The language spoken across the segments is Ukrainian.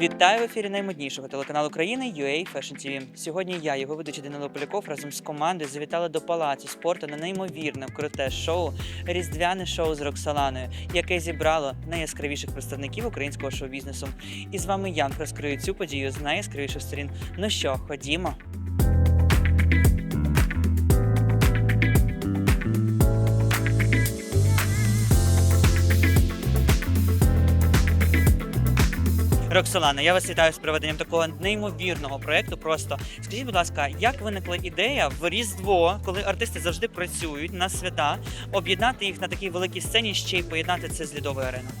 Вітаю в ефірі наймоднішого телеканалу країни UA Fashion TV. Сьогодні я, його ведучий Данило Поляков, разом з командою завітали до палацу спорту на неймовірне круте шоу Різдвяне шоу з Роксоланою, яке зібрало найяскравіших представників українського шоу-бізнесу. І з вами я розкрию цю подію з найяскравіших сторін. Ну що, ходімо. Роксолана, я вас вітаю з проведенням такого неймовірного проекту. Просто скажіть, будь ласка, як виникла ідея в Різдво, коли артисти завжди працюють на свята, об'єднати їх на такій великій сцені, ще й поєднати це з лідовою ареною?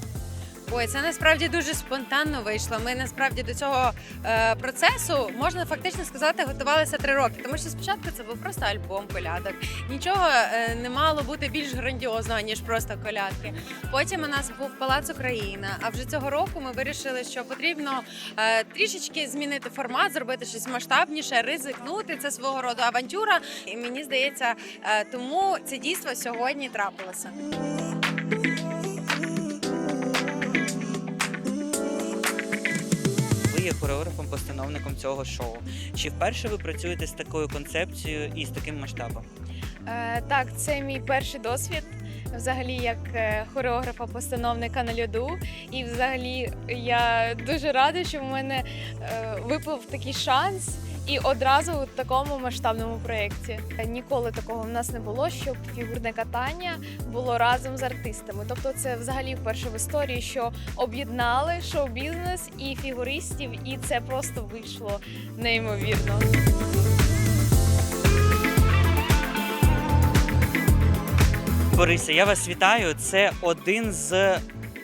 Ой, це насправді дуже спонтанно вийшло. Ми насправді до цього е, процесу можна фактично сказати, готувалися три роки. Тому що спочатку це був просто альбом колядок. Нічого е, не мало бути більш грандіозного ніж просто колядки. Потім у нас був Палац Україна. А вже цього року ми вирішили, що потрібно е, трішечки змінити формат, зробити щось масштабніше, ризикнути. Це свого роду авантюра. І мені здається, е, тому це дійство сьогодні трапилося. Є хореографом-постановником цього шоу. Чи вперше ви працюєте з такою концепцією і з таким масштабом? Е, так, це мій перший досвід. Взагалі, як е, хореографа-постановника на льоду. І взагалі я дуже рада, що в мене е, випав такий шанс. І одразу у такому масштабному проєкті. Ніколи такого в нас не було, щоб фігурне катання було разом з артистами. Тобто, це взагалі вперше в історії, що об'єднали шоу-бізнес і фігуристів, і це просто вийшло неймовірно. Борисе, я вас вітаю. Це один з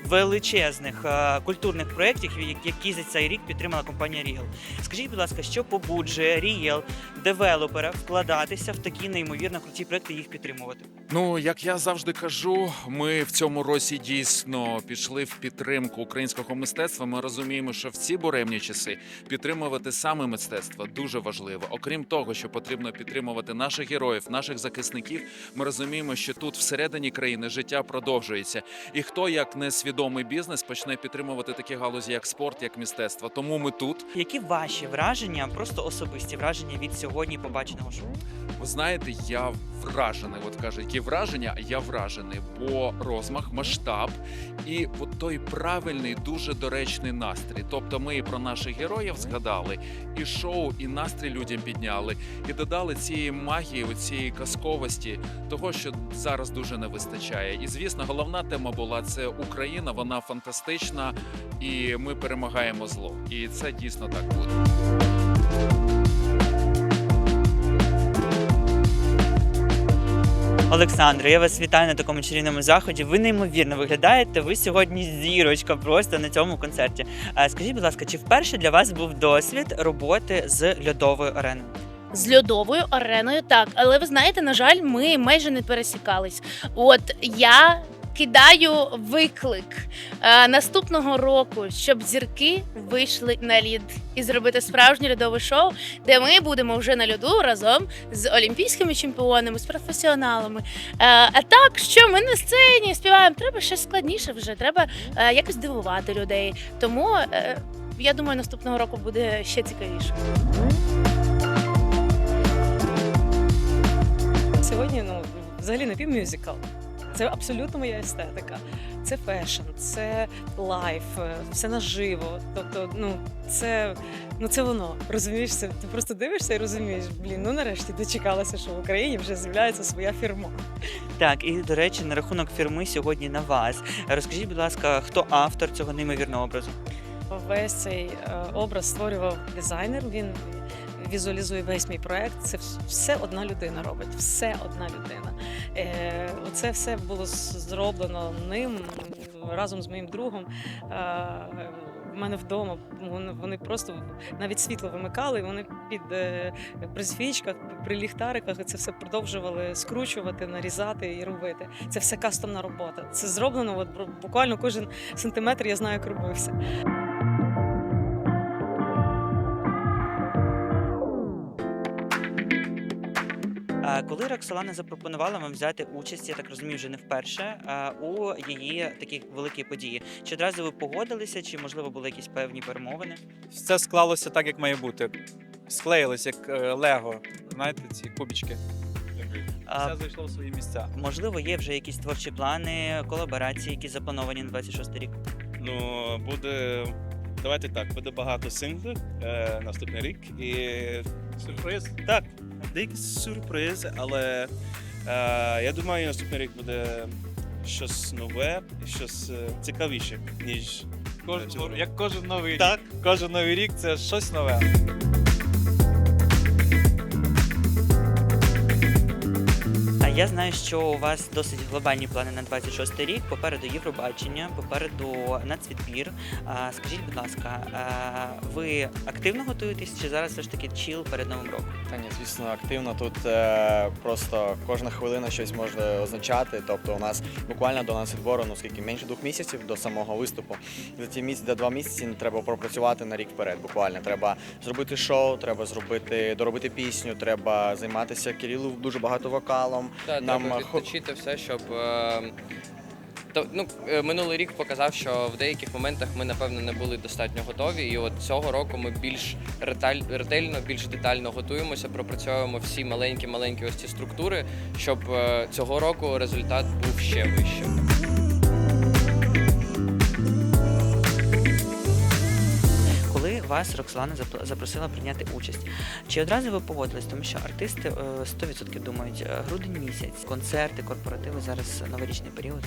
величезних е, культурних проєктів, які за цей рік підтримала компанія Ріел. Скажіть, будь ласка, що побуджує Ріел девелопера вкладатися в такі неймовірно круті проекти і їх підтримувати? Ну, як я завжди кажу, ми в цьому році дійсно пішли в підтримку українського мистецтва. Ми розуміємо, що в ці буремні часи підтримувати саме мистецтво дуже важливо. Окрім того, що потрібно підтримувати наших героїв, наших захисників. Ми розуміємо, що тут всередині країни життя продовжується. І хто як не свідомий бізнес почне підтримувати такі галузі, як спорт, як мистецтво. Тому ми тут. Які ваші враження, просто особисті враження від сьогодні побаченого шоу? Ви знаєте, я вражений. От кажуть, які враження, я вражений, бо розмах, масштаб і от той правильний, дуже доречний настрій. Тобто, ми і про наших героїв згадали, і шоу, і настрій людям підняли, і додали цієї магії, цієї казковості, того, що зараз дуже не вистачає. І звісно, головна тема була це Україна. Вона фантастична, і ми перемагаємо зло. І це дійсно так буде. Олександре, я вас вітаю на такому чарівному заході. Ви неймовірно виглядаєте. Ви сьогодні зірочка просто на цьому концерті. Скажіть, будь ласка, чи вперше для вас був досвід роботи з льодовою ареною? З льодовою ареною, так. Але ви знаєте, на жаль, ми майже не пересікались. От я кидаю виклик е, наступного року, щоб зірки вийшли на лід і зробити справжнє льодове шоу, де ми будемо вже на льоду разом з олімпійськими чемпіонами, з професіоналами. Е, а так, що ми на сцені співаємо, треба щось складніше вже, треба е, якось дивувати людей. Тому я думаю, наступного року буде ще цікавіше. Сьогодні ну взагалі напівмюзикл. Це абсолютно моя естетика. Це фешн, це лайф, е, все наживо. Тобто, ну це ну це воно. Розумієш, це ти просто дивишся і розумієш, блін, ну нарешті дочекалася, що в Україні вже з'являється своя фірма. Так, і до речі, на рахунок фірми сьогодні на вас. Розкажіть, будь ласка, хто автор цього неймовірного образу? Весь цей е, образ створював дизайнер. Він візуалізує весь мій проект. Це все одна людина робить. Все одна людина. Е, Це все було зроблено ним разом з моїм другом. Е, в мене вдома вони, вони просто навіть світло вимикали, вони під е, при свічках, при ліхтариках це все продовжували скручувати, нарізати і робити. Це все кастомна робота. Це зроблено от, буквально кожен сантиметр. Я знаю, як робився. Коли Роксолана запропонувала вам взяти участь, я так розумію, вже не вперше а, у її такій великій події, чи одразу ви погодилися, чи можливо були якісь певні перемовини? Все склалося так, як має бути. Склеїлось, як е, Лего. Знаєте, ці кубічки. А, Все зайшло в свої місця. можливо, є вже якісь творчі плани, колаборації, які заплановані на 26 рік. Ну, буде. Давайте так, буде багато синглів е, наступний рік. І Сюрприз. так, деякі сюрпризи, але е, я думаю, наступний рік буде щось нове, щось е, цікавіше, ніж цього року. як кожен новий Так. Кожен новий рік це щось нове. Я знаю, що у вас досить глобальні плани на 26 рік. Попереду Євробачення, попереду нацвідбір. Скажіть, будь ласка, ви активно готуєтесь чи зараз все ж таки чіл перед новим роком? Та ні, звісно, активно. Тут е, просто кожна хвилина щось може означати. Тобто у нас буквально до нас відбору, ну скільки менше двох місяців до самого виступу. За ті місяці, до два місяці треба пропрацювати на рік вперед. Буквально треба зробити шоу, треба зробити, доробити пісню, треба займатися Кирилу дуже багато вокалом. Так, Нам, треба хо- відточити все, щоб. е, То, ну, е, минулий рік показав, що в деяких моментах ми, напевно, не були достатньо готові. І от цього року ми більш реталь, ретельно, більш детально готуємося, пропрацьовуємо всі маленькі-маленькі ось ці структури, щоб е, цього року результат був ще вищим. Вас Роксолана запросила прийняти участь, чи одразу ви погодились? Тому що артисти е, 100% думають е, грудень місяць, концерти, корпоративи зараз новорічний період.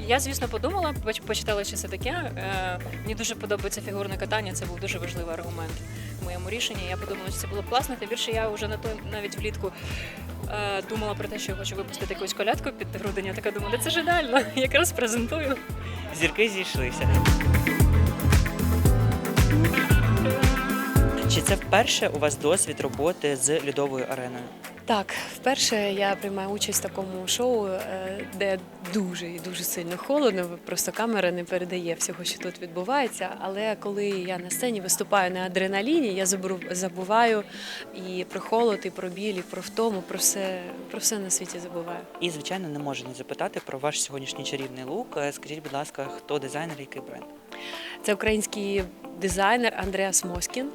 Я, звісно, подумала, почитала, що це таке. Е, Мені дуже подобається фігурне катання. Це був дуже важливий аргумент в моєму рішенні. Я подумала, що це було б класно. Тим більше я вже на той навіть влітку е, думала про те, що я хочу випустити якусь колядку під грудень. Я така думала, «Да це ж ідеально, якраз презентую. Зірки зійшлися. Чи це вперше у вас досвід роботи з льодовою ареною? Так, вперше я приймаю участь в такому шоу, е, де дуже і дуже сильно холодно. Просто камера не передає всього, що тут відбувається. Але коли я на сцені виступаю на адреналіні, я забуваю і про холод, і про біль, і про втому, про все, про все на світі забуваю. І, звичайно, не можу не запитати про ваш сьогоднішній чарівний лук. Е, Скажіть, будь ласка, хто дизайнер, який бренд? Це український дизайнер Андреас Москін.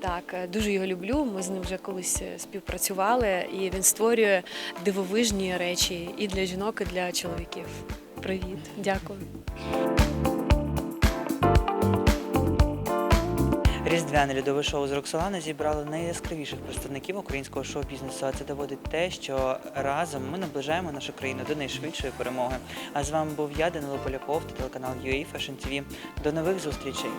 Так, е, дуже його люблю. Ми з ним вже колись е, співпрацювали, і він створює дивовижні речі і для жінок, і для чоловіків. Привіт, дякую. Різдвяне льодове шоу з Роксолани зібрало найяскравіших представників українського шоу-бізнесу. А це доводить те, що разом ми наближаємо нашу країну до найшвидшої перемоги. А з вами був я, Данило Поляков та телеканал UA Fashion TV. До нових зустрічей.